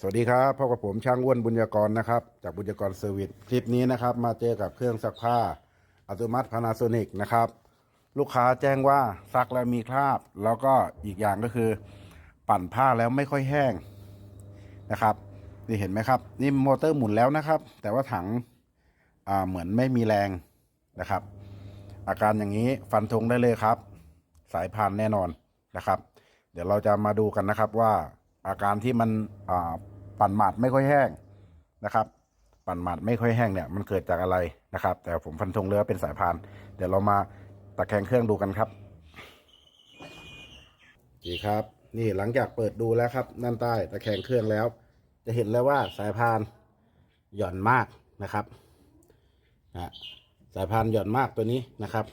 สวัสดีครับพบกับผมช่างอ้วนบุญญากรนะครับ จากบุญญากรเซอร์วิสคลิปนี้นะครับ มาเจอกับเครื่องซักผ้าอัตโนมัติพานาโซนิกนะครับ ลูกค้าแจ้งว่าซักแล้วมีคราบ แล้วก็อีกอย่างก็คือ ปั่นผ้าแล้วไม่ค่อยแห้งนะครับ นี่เห็นไหมครับ นี่มอเตอร์หมุนแล้วนะครับ แต่ว่าถังเหมือนไม่มีแรงนะครับ อาการอย่างนี้ฟันธงได้เลยครับ สายพานแน่นอนนะครับ เดี๋ยวเราจะมาดูกันนะครับว่า อาการที่มันปั่นหมาดไม่ค่อยแห้งนะครับ ปั่นหมาดไม่ค่อยแห้งเนี่ยมันเกิดจากอะไรนะครับ แต่ผมฟันธงเลยว่าเป็นสายพาน เดี๋ยวเรามาตะแคงเครื่องดูกันครับดีครับ นี่หลังจากเปิดดูแล้วครับด้านใต้ตะแคงเครื่องแล้ว จะเห็นแล้วว่าสายพานหย่อนมากนะครับนะสายพานหย่อนมากตัวนี้นะครับ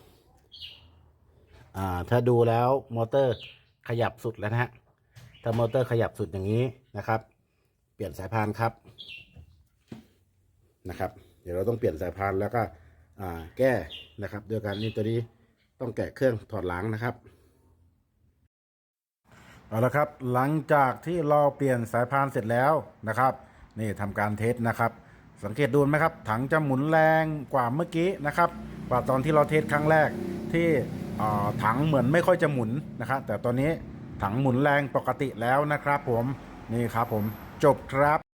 อ่าถ้าดูแล้วมอเตอร์ขยับสุดแล้วนะฮะ ถ้ามอเตอร์ขยับสุดอย่างนี้นะครับ เปลี่ยนสายพานครับนะครับ เดี๋ยวเราต้องเปลี่ยนสายพานแล้วก็แก้นะครับโดยการนี่ตัวนี้ต้องแกะเครื่องถอดล้างนะครับเอาละครับหลังจากที่เราเปลี่ยนสายพานเสร็จแล้วนะครับ นี่ทำการเทสนะครับ สังเกตดูไหมครับ ถังจะหมุนแรงกว่าเมื่อกี้นะครับ กว่าตอนที่เราเทสครั้งแรกที่ถังเหมือนไม่ค่อยจะหมุนนะครับ แต่ตอนนี้ ถังหมุนแรงปกติแล้วนะครับผมนี่ครับผมจบครับ